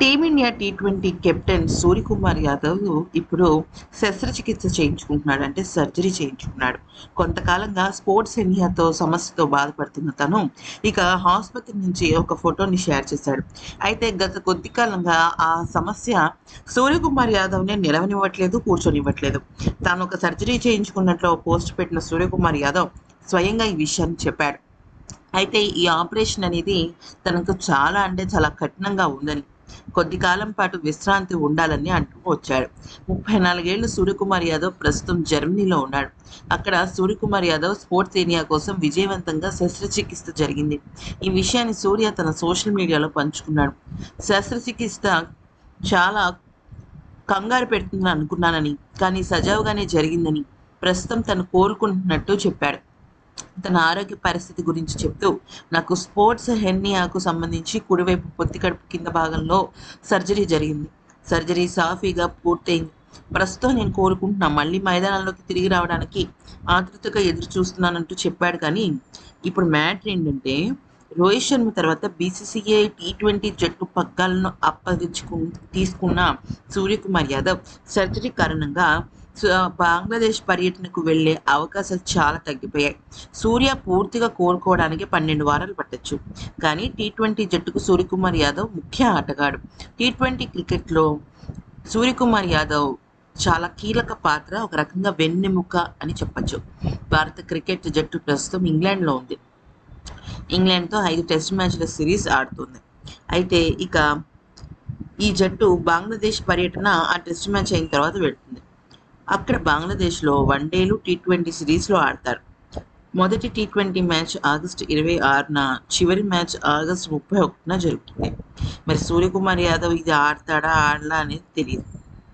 Team India T twenty captain Suryakumar Yadav ఇప్పుడు శస్త్రచికిత్స చేయించుకుంటున్నాడు అంటే సర్జరీ చేయించుకున్నాడు. కొంతకాలంగా స్పోర్ట్స్ ఎనియాతో సమస్యతో బాధపడుతున్న తను ఇక ఆసుపత్రి నుంచి ఒక ఫోటోని షేర్ చేశాడు. అయితే గత కొద్ది కాలంగా ఆ సమస్య సూర్యకుమార్ యాదవ్ని నిలవనివ్వట్లేదు కూర్చొనివ్వట్లేదు. తాను ఒక సర్జరీ చేయించుకున్నట్లు పోస్ట్ పెట్టిన సూర్యకుమార్ యాదవ్ స్వయంగా ఈ విషయాన్ని చెప్పాడు. అయితే ఈ ఆపరేషన్ అనేది తనకు చాలా అంటే చాలా కఠినంగా ఉందని కొద్ది కాలం పాటు విశ్రాంతి ఉండాలని అంటూ వచ్చాడు. ముప్పై నాలుగేళ్ళు సూర్యకుమార్ యాదవ్ ప్రస్తుతం జర్మనీలో ఉన్నాడు. అక్కడ సూర్యకుమార్ యాదవ్ స్పోర్ట్స్ ఏరియా కోసం విజయవంతంగా శస్త్రచికిత్స జరిగింది. ఈ విషయాన్ని సూర్య తన సోషల్ మీడియాలో పంచుకున్నాడు. శస్త్రచికిత్స చాలా కంగారు పెడుతుందని అనుకున్నానని కానీ సజావుగానే జరిగిందని ప్రస్తుతం తను కోరుకుంటున్నట్టు చెప్పాడు. తన ఆరోగ్య పరిస్థితి గురించి చెప్తూ నాకు స్పోర్ట్స్ హెర్నియాకు సంబంధించి కుడివైపు పొత్తి కడుపు కింద భాగంలో సర్జరీ జరిగింది. సర్జరీ సాఫీగా పూర్తయింది. ప్రస్తుతం నేను కోరుకుంటున్నా మళ్ళీ మైదానంలోకి తిరిగి రావడానికి ఆతృతగా ఎదురు చూస్తున్నానంటూ చెప్పాడు కానీ ఇప్పుడు మ్యాటర్ ఏంటంటే రోహిత్ శర్మ తర్వాత బీసీసీఐ టీ ట్వంటీ జట్టు పగ్గాలను అప్పగించుకు తీసుకున్న సూర్యకుమార్ యాదవ్ సర్జరీ కారణంగా బంగ్లాదేశ్ పర్యటనకు వెళ్ళే అవకాశాలు చాలా తగ్గిపోయాయి. సూర్య పూర్తిగా కోలుకోవడానికి పన్నెండు వారాలు పట్టచ్చు. కానీ టీ ట్వంటీ జట్టుకు సూర్యకుమార్ యాదవ్ ముఖ్య ఆటగాడు. టీ ట్వంటీ క్రికెట్లో సూర్యకుమార్ యాదవ్ చాలా కీలక పాత్ర ఒక రకంగా వెన్నెముక అని చెప్పచ్చు. భారత క్రికెట్ జట్టు ప్రస్తుతం ఇంగ్లాండ్లో ఉంది. ఇంగ్లాండ్తో ఐదు టెస్ట్ మ్యాచ్ల సిరీస్ ఆడుతుంది. అయితే ఇక ఈ జట్టు బంగ్లాదేశ్ పర్యటన ఆ టెస్ట్ మ్యాచ్ అయిన తర్వాత వెళ్తుంది. అక్కడ బంగ్లాదేశ్లో వన్డేలు టీ ట్వంటీ సిరీస్లో ఆడతారు. మొదటి టీ ట్వంటీ మ్యాచ్ ఆగస్టు ఇరవై ఆరున చివరి మ్యాచ్ ఆగస్టు ముప్పై ఒకటిన జరుగుతుంది. మరి సూర్యకుమార్ యాదవ్ ఇది ఆడతాడా ఆడలా అనేది తెలియదు